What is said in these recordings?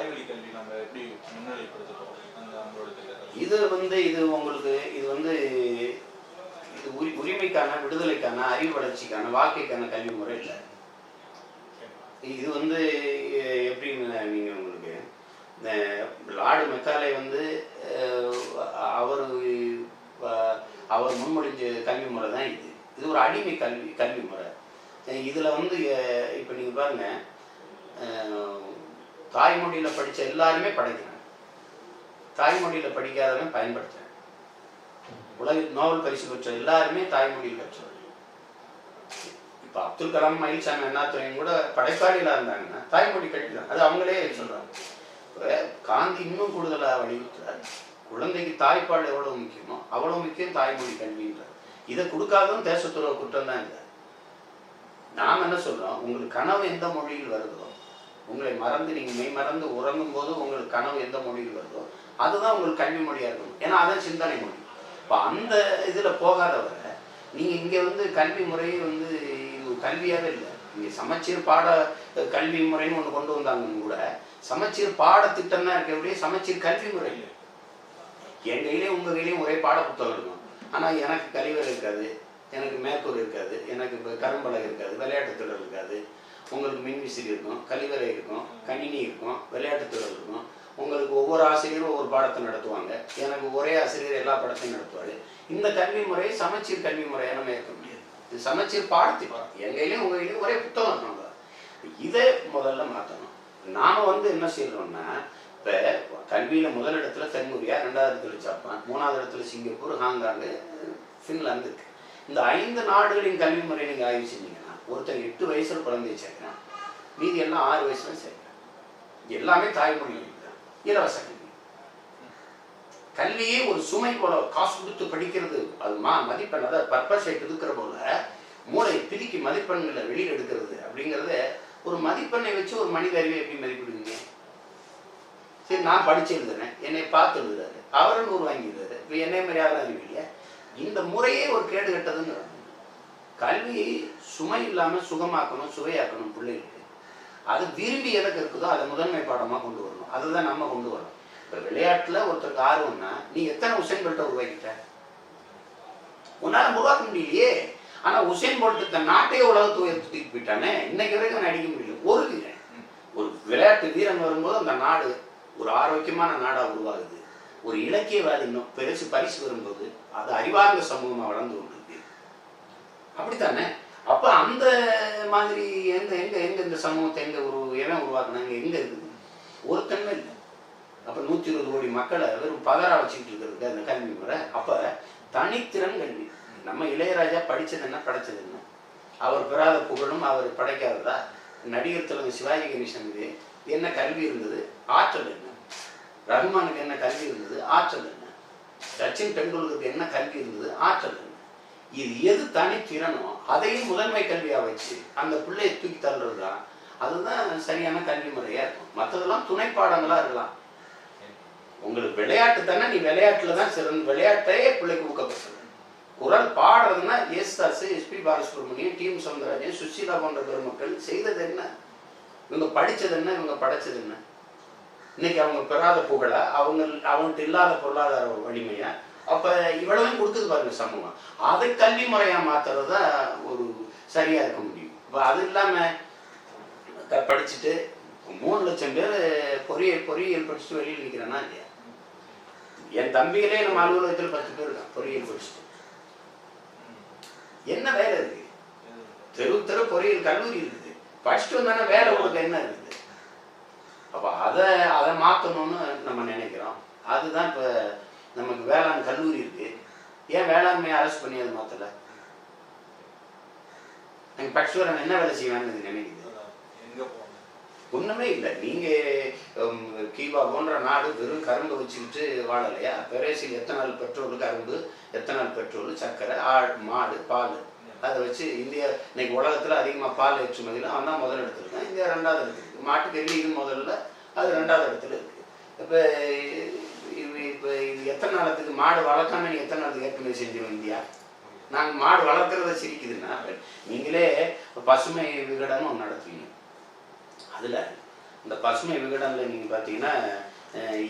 தாய்வழி கல்வி நம்ம எப்படி முன்னிலைப்படுத்துறோம் அந்த இது வந்து இது உங்களுக்கு இது வந்து இது உரி உரிமைக்கான விடுதலைக்கான அறிவு வளர்ச்சிக்கான வாழ்க்கைக்கான கல்வி முறை இல்லை. இது வந்து எப்படின்னு நீங்கள் உங்களுக்கு இந்த லார்டு மெக்காலே வந்து அவர் அவர் முன்மொழிஞ்ச கல்வி முறை தான் இது. இது ஒரு அடிமை கல்வி கல்வி முறை. இதில் வந்து இப்போ நீங்கள் பாருங்க தாய்மொழியில் படித்த எல்லாருமே படைக்கிறாங்க தாய்மொழியில் படிக்காதவன் பயன்படுத்துறேன். உலக நோபல் பரிசு பெற்ற எல்லாருமே தாய்மொழியில் பெற்றவர்கள் இப்போ அப்துல் கலாம் மயில்சாமி அண்ணாத்துறையும் கூட படைப்பாளிகளாக இருந்தாங்கன்னா தாய்மொழி கல்வி தான் அது அவங்களே சொல்றாங்க. காந்தி இன்னும் கூடுதலாக வலியுறுத்துறாரு. குழந்தைக்கு தாய்ப்பால் எவ்வளவு முக்கியமோ அவ்வளவு முக்கியம் தாய்மொழி கல்வின்றார். இதை கொடுக்காதவன் தேசத்துறவு குற்றம் தான் இல்லை நாம் என்ன சொல்றோம்? உங்களுக்கு கனவு எந்த மொழியில் வருதோ உங்களை மறந்து நீங்கள் மெய் மறந்து உறங்கும் போது உங்களுக்கு கனவு எந்த மொழியில் வருதோ அதுதான் உங்களுக்கு கல்வி மொழியாக இருக்கும் ஏன்னா அதான் சிந்தனை மொழி. இப்போ அந்த இதில் போகாதவரை நீங்கள் இங்கே வந்து கல்வி முறை வந்து இது கல்வியாகவே இல்லை. இங்கே சமச்சீர் பாட கல்வி முறைன்னு ஒன்று கொண்டு வந்தாங்கன்னு கூட சமச்சீர் பாடத்திட்டம் தான் இருக்க எப்படியே சமச்சீர் கல்வி முறை இல்லை. என் கையிலையும் உங்கள் கையிலையும் ஒரே பாட புத்தகம் இருக்கும். ஆனால் எனக்கு கழிவறை இருக்காது எனக்கு மேற்கூர் இருக்காது எனக்கு இப்போ கரும்பலகை இருக்காது விளையாட்டு திடல் இருக்காது உங்களுக்கு மின்விசிறி இருக்கும் கழிவறை இருக்கும் கணினி இருக்கும் விளையாட்டுத்துறை இருக்கும். உங்களுக்கு ஒவ்வொரு ஆசிரியரும் ஒவ்வொரு பாடத்தை நடத்துவாங்க. எனக்கு ஒரே ஆசிரியர் எல்லா பாடத்தையும் நடத்துவார். இந்த கல்வி முறை சமச்சீர் கல்வி முறையை நம்ம ஏற்க முடியாது. இது சமச்சீர் பாடத்தை என் கையிலையும் உங்கள் ஒரே புத்தகம் இருக்கணும் இதை முதல்ல மாற்றணும் நாம வந்து என்ன செய்யறோம்னா இப்போ கல்வியில் முதலிடத்துல தென்கொரியா ரெண்டாவது இடத்துல ஜப்பான் மூணாவது இடத்துல சிங்கப்பூர் ஹாங்காங்கு ஃபின்லாந்து இருக்கு. இந்த ஐந்து நாடுகளின் கல்வி முறை நீங்கள் ஆய்வு செஞ்சீங்கன்னா ஒருத்தன் எட்டு வயசுல குழந்தைய சேர்க்கிறான். மீதி எல்லாம் ஆறு வயசுல சேர்க்கிறான். எல்லாமே தாய்மொழி தான் இலவச கல்வி. கல்வியே ஒரு சுமை போல காசு கொடுத்து படிக்கிறது. அது மா மதிப்பெண் அதாவது பர்பஸ் எடுக்கிற போல மூளை பிதுக்கி மதிப்பெண்களை வெளியில் எடுக்கிறது அப்படிங்கிறத ஒரு மதிப்பெண்ணை வச்சு ஒரு மனித அறிவை எப்படி மதிப்பிடுவீங்க? சரி நான் படிச்சு எழுதுறேன். என்னை பார்த்து எழுதுறாரு. அவரும் நூறு வாங்கிடுறாரு இப்போ என்னை மாதிரி யாரும் அறிவு இல்லையா? இந்த முறையே ஒரு கேடு கெட்டதுங்கிறாங்க கல்வி சுமை இல்லாமல் சுகமாக்கணும் சுவையாக்கணும் பிள்ளைகளுக்கு. அது விரும்பி எதற்கு இருக்குதோ அதை முதன்மை பாடமாக கொண்டு வரணும். அதுதான் நம்ம கொண்டு வரணும். இப்போ விளையாட்டில் ஒருத்தருக்கு ஆர்வம்னா நீ எத்தனை உசைன் உருவாக்கிட்ட? உன்னால் உருவாக்க முடியலையே. ஆனால் உசைன் போல்ட் தன் நாட்டையே உலகத்தை உயர்த்திட்டு போயிட்டானே. இன்னைக்கு வரைக்கும் அவன் அடிக்க முடியல. ஒரு வீரன். ஒரு விளையாட்டு வீரன் வரும்போது அந்த நாடு ஒரு ஆரோக்கியமான நாடாக உருவாகுது. ஒரு இலக்கியவாதி இன்னும் பெருசு பரிசு வரும்போது அது அறிவார்ந்த சமூகமாக வளர்ந்து கொண்டிருக்கு. அப்படித்தானே? அப்போ அந்த மாதிரி எந்த எங்க எங்க இந்த சமூகத்தை எங்க ஒரு எவன் உருவாக்குனாங்க? எங்க இருக்குது? ஒரு தன்மை இல்லை. அப்போ நூற்றி இருபது கோடி மக்களை வெறும் பதறா வச்சுக்கிட்டு இருக்கிறது அந்த கல்வி முறை. அப்போ தனித்திறன் கல்வி. நம்ம இளையராஜா படிச்சது என்ன படைச்சது என்ன? அவர் பெறாத புகழும் அவர் படைக்காததா? நடிகர் தலைவர் சிவாஜி கணேசன் இது என்ன கல்வி இருந்தது? ஆற்றல் என்ன? ரகுமானுக்கு என்ன கல்வி இருந்தது? ஆற்றல் என்ன? சச்சின் டெண்டுல்கருக்கு என்ன கல்வி இருந்தது? ஆற்றல் என்ன? இது எது தனித்திறனோ அதையும் முதன்மை கல்வியாக வச்சு அந்த பிள்ளையை தூக்கி தள்ளுறது தான் அதுதான் சரியான கல்வி முறையாக இருக்கும். மற்றதெல்லாம் துணை பாடங்களாக இருக்கலாம். உங்களுக்கு விளையாட்டு தானே நீ விளையாட்டுல தான் சிறந்த விளையாட்டையே பிள்ளைக்கு ஊக்கப்படுத்துறது. குரல் பாடுறதுன்னா யேசுதாஸ் எஸ்பி பாலசுப்ரமணியம் டிஎம் சவுந்தரராஜன் சுசீலா போன்ற பெருமக்கள் செய்தது என்ன? இவங்க படிச்சது என்ன? இவங்க படைச்சது என்ன? இன்னைக்கு அவங்க பெறாத புகழா? அவங்க அவங்கள்ட்ட இல்லாத பொருளாதார வலிமையா? அப்ப இவ்வளவு கொடுத்தது பாருங்க சமூகம். அதை கல்வி முறையா மாற்றுறது தான் ஒரு சரியா இருக்க முடியும். இப்போ அது இல்லாம படிச்சுட்டு மூணு லட்சம் பேர் பொறியியல் பொறியியல் படிச்சுட்டு வெளியில் நிற்கிறேன்னா இல்லையா? என் தம்பிகளே நம்ம அலுவலகத்தில் பத்து பேர் இருக்கான் பொறியியல் படிச்சுட்டு. என்ன வேலை இருக்கு தெரு தெரு பொறியியல் கல்லூரி இருக்குது. படிச்சுட்டு வந்தானே வேலை உங்களுக்கு என்ன இருக்குது? அப்போ அதை அதை மாற்றணும்னு நம்ம நினைக்கிறோம். அதுதான் இப்போ நமக்கு வேளாண் கல்லூரி இருக்கு. ஏன் வேளாண்மையை அரசு பண்ணி அதை மாற்றலை எங்கள் படிச்சுவரன் என்ன வேலை செய்வான்னு நினைக்குது ஒண்ணுமே இல்லை. நீங்க கீபா போன்ற நாடு வெறும் கரும்பு வச்சுக்கிட்டு வாழலையா? Brazil ethanol petrol? கரும்பு எத்தனால் பெட்ரோல்? சர்க்கரை ஆடு மாடு பால். அதை வச்சு இந்தியா இன்னைக்கு உலகத்துல அதிகமா பால் ஏற்றுமதியில் அவன் தான் முதல் இடத்துல இருக்கான் இந்தியா ரெண்டாவது இடத்துல இருக்கு மாட்டுக்கறி இது முதல்ல அது ரெண்டாவது இடத்துல இருக்கு. இப்போ எத்தனை நாளத்துக்கு மாடு வளர்க்காம நீங்கள் எத்தனை நாளத்துக்கு ஏற்கனவே செஞ்சோம் இந்தியா நாங்கள் மாடு வளர்க்குறத சிரிக்குதுன்னா நீங்களே பசுமை விகடன் ஒன்று நடத்துவீங்க. அதில் இந்த பசுமை விகடனில் நீங்கள் பார்த்தீங்கன்னா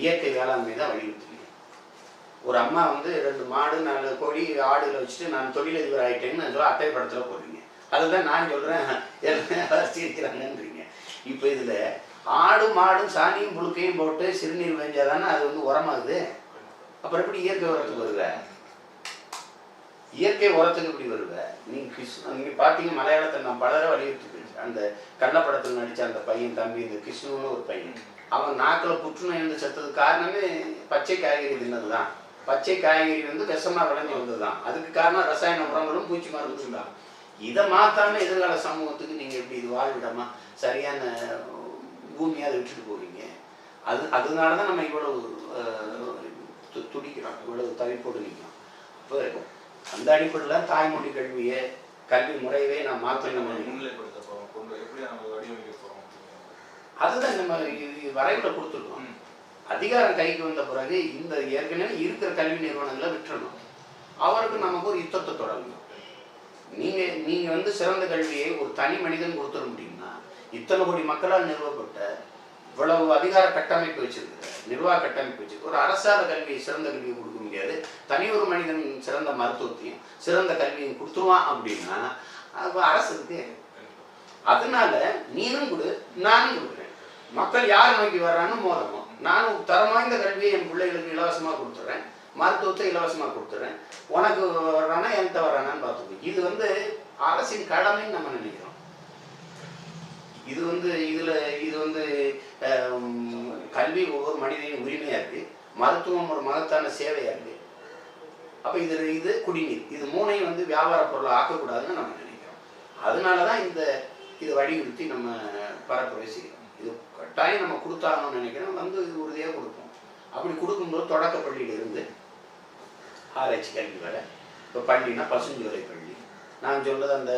இயற்கை வேளாண்மை தான் வலியுறுத்துவீங்க. ஒரு அம்மா வந்து ரெண்டு மாடு நாலு கோழி ஆடுகளை வச்சுட்டு நான் தொழிலதிபர் ஆகிட்டேன்னு சொல்ல அட்டை படத்தில் போடுறீங்க. அதுதான் நான் சொல்கிறேன் எல்லாம் சிரிக்கிறாங்கன்றீங்க. இப்போ இதில் ஆடு மாடும் சாணியும் புழுக்கையும் போட்டு சிறுநீர் வேஞ்சாதானே அது வந்து உரமாகுது? அப்புறம் எப்படி இயற்கை உரத்துக்கு வருவ? இயற்கை உரத்துக்கு எப்படி வருவ? நீங்க கிருஷ்ண நீங்க பாத்தீங்க மலையாளத்தை நான் பலர வலியுறுத்தி அந்த கள்ளப்படத்தில் நடிச்ச அந்த பையன் தம்பி இந்த கிருஷ்ணுன்னு ஒரு பையன். அவன் நாக்கில் புற்றுநோய் வந்து செத்தது காரணமே பச்சை காய்கறி தின்னது தான் பச்சை காய்கறி வந்து விஷமா விளைஞ்சு வந்தது தான் அதுக்கு காரணம் ரசாயன உரங்களும் பூச்சி மருந்தும் தான் இதை மாத்தாம எதிர்கால சமூகத்துக்கு நீங்க எப்படி இது வாழ்விடமா சரியான பூமியாக விட்டுட்டு போறீங்க அது அதனால தான் நம்ம இவ்வளவு அஹ், து- துடிக்கிறோம் இவ்வளவு தவிப்போடு நிற்கிறோம் இப்போ அந்த அடிப்படையில் தாய்மொழி கல்வியை கல்வி முறையவே நான் மாற்றணும் அதுதான் நம்ம வரைவில் கொடுத்துருக்கோம். அதிகாரம் கைக்கு வந்த பிறகு இந்த ஏற்கனவே இருக்கிற கல்வி நிறுவனங்களை விட்டுறணும். அவருக்கு நமக்கு ஒரு யுத்தத்தை தொடங்கணும். நீங்க நீங்க வந்து சிறந்த கல்வியை ஒரு தனி மனிதன் கொடுத்துட முடியும்னா இத்தனை கோடி மக்களால் நிறுவப்பட்ட இவ்வளவு அதிகார கட்டமைப்பு வச்சிருக்கு நிர்வாக கட்டமைப்பு வச்சிருக்க ஒரு அரசாங்க கல்வியை சிறந்த கல்வியை கொடுக்க முடியாது. தனி ஒரு மனிதன் சிறந்த மருத்துவத்தையும் சிறந்த கல்வியும் கொடுத்துருவான் அப்படின்னா அது அரசுக்கு அதனால நீனும் கொடு நானும் கொடுக்குறேன். மக்கள் யார் நோக்கி வர்றான்னு மோதணும். நானும் தரம் வாய்ந்த கல்வியை என் பிள்ளைகளுக்கு இலவசமாக கொடுத்துட்றேன் மருத்துவத்தை இலவசமாக கொடுத்துட்றேன் உனக்கு வர்றானா என்கிட்ட வர்றானான்னு பார்த்துக்கோ. இது வந்து அரசின் கடமைன்னு நம்ம நினைக்கிறோம். இது வந்து இதுல இது வந்து கல்வி ஒவ்வொரு மனிதனின் உரிமையாக இருக்குது மருத்துவம் ஒரு மகத்தான சேவையாக இருக்குது அப்போ இது இது குடிநீர். இது மூணையும் வந்து வியாபார பொருளை ஆக்கக்கூடாதுன்னு நம்ம நினைக்கிறோம். அதனால தான் இந்த இதை வலியுறுத்தி நம்ம பரப்புரை செய்கிறோம். இது கட்டாயம் நம்ம கொடுத்தாகணும்னு நினைக்கிறோம். வந்து இது உறுதியாக கொடுப்போம். அப்படி கொடுக்கும்போது தொடக்க பள்ளியில இருந்து ஆராய்ச்சி கல்வி வரை இப்போ பள்ளினா பசுஞ்சோலை பள்ளி. நான் சொல்றது அந்த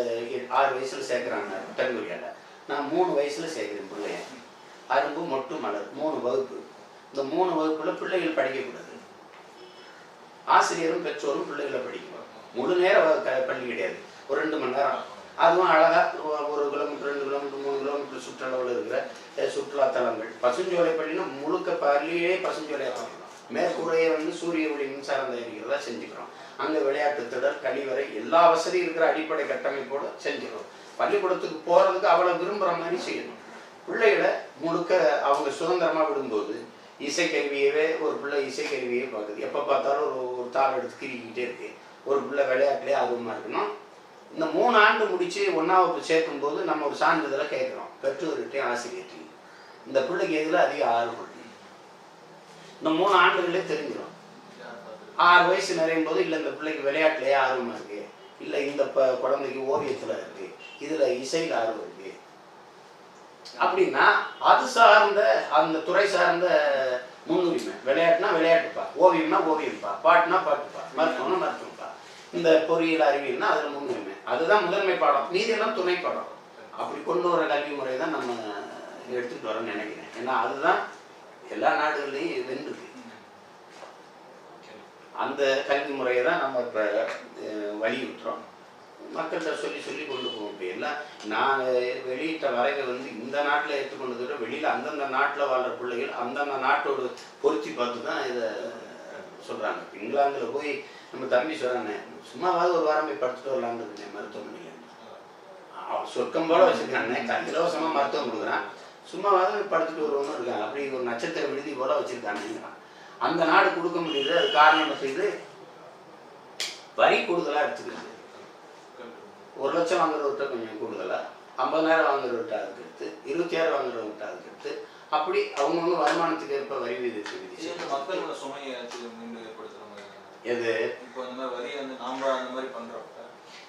ஆறு வயசில் சேர்க்குறாங்க தென்கொரியாவில் நான் மூணு வயசில் சேர்க்குறேன் பிள்ளைய. அரும்பு மொட்டு மலர் மூணு வகுப்பு. இந்த மூணு வகுப்புல பிள்ளைகள் படிக்கக்கூடாது. ஆசிரியரும் பெற்றோரும் பிள்ளைகளை படிக்கணும். முழு நேர க- பள்ளி கிடையாது. ஒரு ரெண்டு மணி நேரம் அதுவும் அழகா ஒரு கிலோமீட்டர் ரெண்டு கிலோமீட்டர் மூணு கிலோமீட்டர் சுற்றளவில் இருக்கிற சுற்றுலாத்தலங்கள் சுற்றுலா தலங்கள். பசுஞ்சோலை பள்ளினா முழுக்க பள்ளியே பசுஞ்சோலையாக பண்ணலாம் மேற்கூரையை வந்து சூரிய ஒளி மின்சாரம் தயாரிக்கிறதா செஞ்சுக்கிறோம். அங்கே விளையாட்டு திடர் கழிவறை எல்லா வசதியும் இருக்கிற அடிப்படை கட்டமைப்போடு செஞ்சுக்கிறோம். பள்ளிக்கூடத்துக்கு போறதுக்கு அவ்வளவு விரும்புற மாதிரி செய்யணும். பிள்ளைகளை முழுக்க அவங்க சுதந்திரமா விடும்போது இசைக்கருவியவே ஒரு பிள்ளை இசைக்கருவியே பார்க்குது. எப்போ பார்த்தாலும் ஒரு ஒரு தாள் எடுத்து கிரிக்கிட்டே இருக்கு. ஒரு பிள்ளை விளையாட்டுலேயே ஆர்வமாக இருக்கணும் இந்த மூணு ஆண்டு முடிச்சு ஒன்றாவது சேர்க்கும் போது நம்ம ஒரு சான்றிதழை கேட்குறோம். பெற்றோர்கிட்டையும் ஆசிரியர்கிட்டையும். இந்த பிள்ளைக்கு எதில் அதிக ஆர்வம் இந்த மூணு ஆண்டுகளே தெரிஞ்சிடும். ஆறு வயசு நிறையும் போது இல்லை இந்த பிள்ளைக்கு விளையாட்டுலேயே ஆர்வமாக இருக்கு. இல்லை இந்த ப- குழந்தைக்கு ஓவியத்தில் இருக்கு. இதில் இசையில் ஆர்வம் இருக்கு. அப்படின்னா அது சார்ந்த அந்த துறை சார்ந்த முன்னுரிமை. விளையாட்டுனா விளையாட்டுப்பா. ஓவியம்னா ஓவியம்ப்பா. பாட்டுனா பாட்டுப்பா. மருத்துவம்னா மருத்துவம்ப்பா. இந்த பொறியியல் அறிவியல்னா அதில் முன்னுரிமை. அதுதான் முதன்மை பாடம். மீதியெல்லாம் துணை பாடம். அப்படி கொண்டு வர கல்வி முறை தான் நம்ம எடுத்துட்டு வரோம்னு நினைக்கிறேன். ஏன்னா அதுதான் எல்லா நாடுகள்லையும் வென்றுது அந்த கல்வி முறையை தான் நம்ம இப்போ வலியுறுத்துறோம். மக்கள்கிட்ட சொல்லி சொல்லி கொண்டு போவோம். இப்போ எல்லாம் நான் வெளியிட்ட வரைவை வந்து இந்த நாட்டில் ஏற்றுக்கொண்டதை விட வெளியில் அந்தந்த நாட்டில் வாழ்கிற பிள்ளைகள் அந்தந்த நாட்டோடு பொருத்தி பார்த்து தான் இதை சொல்கிறாங்க இங்கிலாந்தில் போய் நம்ம தம்பி சொல்கிறானே சும்மாவாவது ஒரு வாரம் போய் படுத்துட்டு வரலான்னு இருக்கேன் மருத்துவமனையில். அவன் சொர்க்கம் போல வச்சிருக்கானே இலவசமாக மருத்துவம் கொடுக்குறான். சும்மாவாவது போய் படுத்துட்டு வருவோம்னு இருக்காங்க அப்படி ஒரு நட்சத்திர விடுதி போல வச்சிருக்கானுங்கிறான். அந்த நாடு கொடுக்க முடியுது அது காரணம் என்ன செய்யுது வரி கூடுதலா எடுத்துக்கிறது. ஒரு லட்சம் வாங்குறவர்கிட்ட கொஞ்சம் கூடுதலா? ஐம்பதாயிரம் வாங்குறவர்கிட்ட அதுக்கு எடுத்து இருபத்தியாயிரம் வாங்குறவர்கிட்ட அதுக்கு எடுத்து அப்படி அவங்கவுங்க வருமானத்துக்கு ஏற்ப வரி விதித்து விதிச்சு மக்களோட? எது? இப்போ இந்த மாதிரி வரி வந்து நாம அந்த மாதிரி பண்றப்ப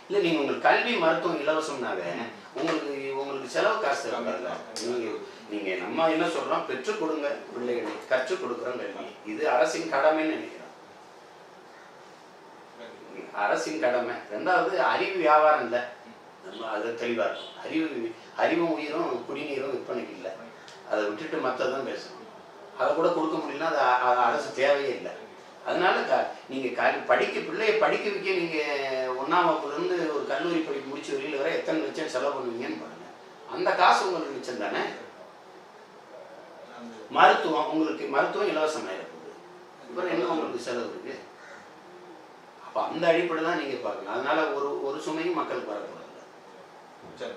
இல்லை நீங்கள் உங்களுக்கு கல்வி மருத்துவம் இலவசம்னாவே உங்களுக்கு உங்களுக்கு செலவு காசு இருக்காதுல்ல நீங்கள் நீங்கள் நம்ம என்ன சொல்கிறோம் பெற்றுக் கொடுங்க பிள்ளைகளை கற்றுக் கொடுக்குறோம் கல்வி இது அரசின் கடமைன்னு நினைக்கிறோம். அரசின் கடமை. ரெண்டாவது அறிவு வியாபாரம் இல்லை. நம்ம அது தெளிவாக இருக்கும் அறிவு அறிவும் உயிரும் குடிநீரும் விற்பனைக்கு இல்லை. அதை விட்டுட்டு மற்றதான் பேசணும். அதை கூட கொடுக்க முடியலன்னா அது அரசு தேவையே இல்லை. அதனால க நீங்கள் க படிக்க பிள்ளைய படிக்க வைக்க நீங்கள் ஒன்றாம் வகுப்புலேருந்து ஒரு கல்லூரி படிப்பு முடிச்சு வெளியில் வர எத்தனை லட்சம் செலவு பண்ணுவீங்கன்னு பாருங்கள் அந்த காசு உங்களுக்கு மிச்சம் தானே? மருத்துவம் உங்களுக்கு மருத்துவம் இலவசமாக இருக்குது அப்புறம் என்ன உங்களுக்கு செலவு இருக்குது அப்போ அந்த அடிப்படை தான் நீங்கள் பார்க்கணும். அதனால ஒரு ஒரு சுமையும் மக்களுக்கு வரக்கூடாது. சரி.